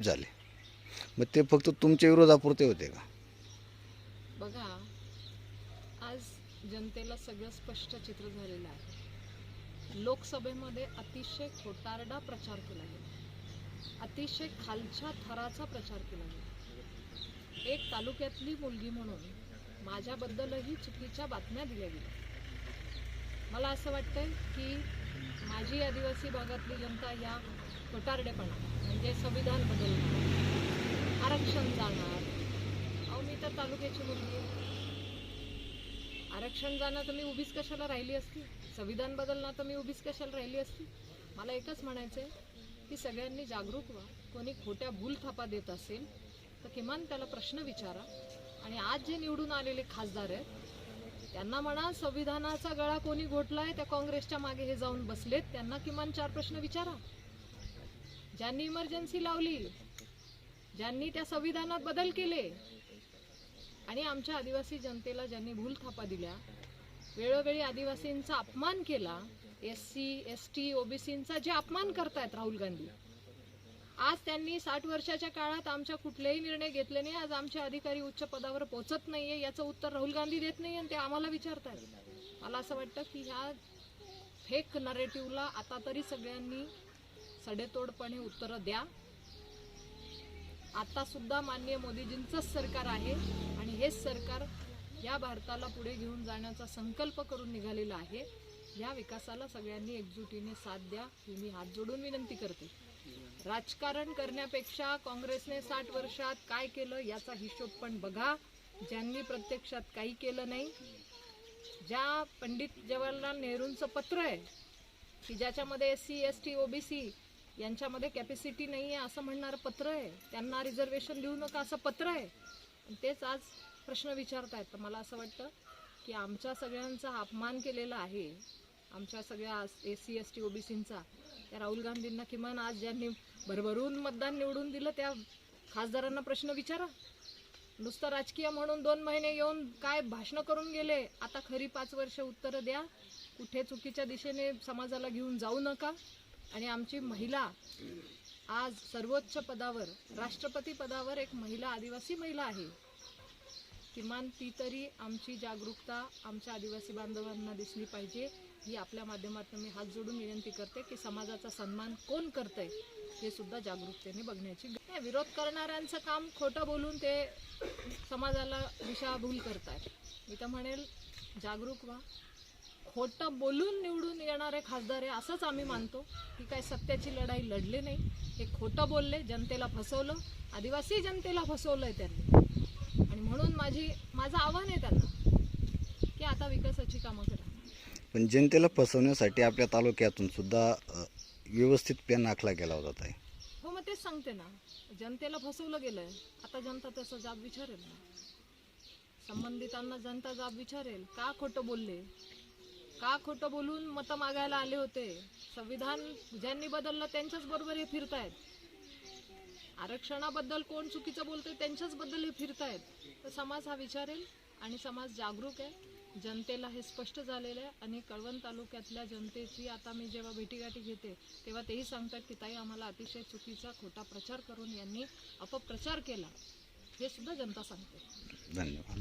झाले. मग ते फक्त तुमच्या विरोधापुरते होते का? बघा आज जनतेला सगळं स्पष्ट चित्र झालेलं आहे. लोकसभेमध्ये अतिशय खोटारडा प्रचार केला गेला. अतिशय खालच्या थराचा प्रचार केला गेला. एक तालुक्यातली मुलगी म्हणून माझ्याबद्दलही चुकीच्या बातम्या दिल्या गेल्या. मला असं वाटतंय की माझी आदिवासी भागातली जनता या खोटारडेपणा म्हणजे संविधान बदलणार आरक्षण जाणार. अहो मी तर तालुक्याची मुलगी आहे. आरक्षण जाणार तर मी उभीच कशाला राहिली असती? संविधान बदलणार तर मी उभीच कशाला राहिली असती? मला एकच म्हणायचं आहे की सगळ्यांनी जागरूक व्हा. कोणी खोट्या भूल थापा देत असेल तर किमान त्याला प्रश्न विचारा. आणि आज जे निवडून आलेले खासदार आहेत त्यांना म्हणा संविधानाचा गळा कोणी घोटलाय त्या काँग्रेसच्या मागे हे जाऊन बसलेत त्यांना किमान चार प्रश्न विचारा. ज्यांनी इमर्जन्सी लावली ज्यांनी त्या संविधानात बदल केले आणि आमच्या आदिवासी जनतेला ज्यांनी भूल थापा दिल्या वेळोवेळी आदिवासींचा अपमान केला एस सी एस टी ओबीसींचा जे अपमान करतायत राहुल गांधी. आज त्यांनी साठ वर्षाच्या काळात आमच्या कुठलेही निर्णय घेतले नाही आज आमचे अधिकारी उच्च पदावर पोहोचत नाहीये याचं उत्तर राहुल गांधी देत नाही आणि ते आम्हाला विचारतात मला असं वाटतं की ह्या फेक नरेटिव्हला आता तरी सगळ्यांनी सडेतोडपणे उत्तरं द्या. आता सुद्धा माननीय मोदीजींचंच सरकार आहे आणि हेच सरकार या भारताला पुढे घेऊन जाण्याचा संकल्प करून निघालेला आहे. या विकासाला सगळ्यांनी एकजुटीने साथ द्या. ही मी हात जोडून विनंती करते. राजकारण करण्यापेक्षा काँग्रेसने साठ वर्षात काय केलं याचा हिशोब पण बघा. ज्यांनी प्रत्यक्षात काही केलं नाही ज्या पंडित जवाहरलाल नेहरूंचं पत्र आहे की ज्याच्यामध्ये S C S T OBC यांच्यामध्ये कॅपॅसिटी नाही आहे असं म्हणणारं पत्र आहे. त्यांना रिझर्वेशन देऊ नका असं पत्र आहे. आणि तेच आज प्रश्न विचारतायत. तर मला असं वाटतं की आमच्या सगळ्यांचा अपमान केलेला आहे. आमच्या सगळ्या ए सी एस टी ओबीसींचा त्या राहुल गांधींना किमान आज ज्यांनी भरभरून मतदान निवडून दिलं त्या खासदारांना प्रश्न विचारा. नुसतं राजकीय म्हणून दोन महिने येऊन काय भाषणं करून गेले? आता खरी पाच वर्ष उत्तरं द्या. कुठे चुकीच्या दिशेने समाजाला घेऊन जाऊ नका. आणि आमची महिला आज सर्वोच्च पदावर राष्ट्रपती पदावर एक महिला आदिवासी महिला आहे. किमान ती तरी आमची जागरूकता आमच्या आदिवासी बांधवांना दिसली पाहिजे ही आपल्या माध्यमातून मी हात जोडून विनंती करते की समाजाचा सन्मान कोण करतंय हे सुद्धा जागरूकतेने बघण्याची आहे. विरोध करणाऱ्यांचं काम खोटं बोलून ते समाजाला दिशाभूल करतायत. मी तर म्हणेल जागरूक व्हा. खोटं बोलून निवडून येणारे खासदार आहे असंच आम्ही मानतो की काय सत्याची लढाई लढली नाही. हे खोटं बोलले जनतेला फसवलं आदिवासी जनतेला फसवलंय त्यांनी. आणि म्हणून माझी माझं आव्हान आहे त्यांना की आता विकासाची कामं करा. पण जनतेला फसवण्यासाठी आपल्या तालुक्यातून सुद्धा व्यवस्थित पेन आखला गेला होता ताई. हो मग तेच सांगते ना. जनतेला फसवलं गेलंय. आता जनता त्याचा जाब विचारेल ना. संबंधितांना जनता जाब विचारेल. का खोटं बोलले? का खोटं बोलून मतं मागायला आले होते? संविधान ज्यांनी बदललं त्यांच्याच बरोबर हे फिरतायत. आरक्षणाबद्दल कोण चुकीचं बोलतोय त्यांच्याच बद्दल हे फिरतायत. तर समाज हा विचारेल आणि समाज जागरूक आहे. जनतेला हे स्पष्ट झालेलं आहे आणि कळवण तालुक्यातल्या जनतेची आता मी जेव्हा भेटीगाठी घेते तेव्हा तेही सांगतात की ताई आम्हाला अतिशय चुकीचा खोटा प्रचार करून यांनी अपप्रचार केला. हे सुद्धा जनता सांगते. धन्यवाद.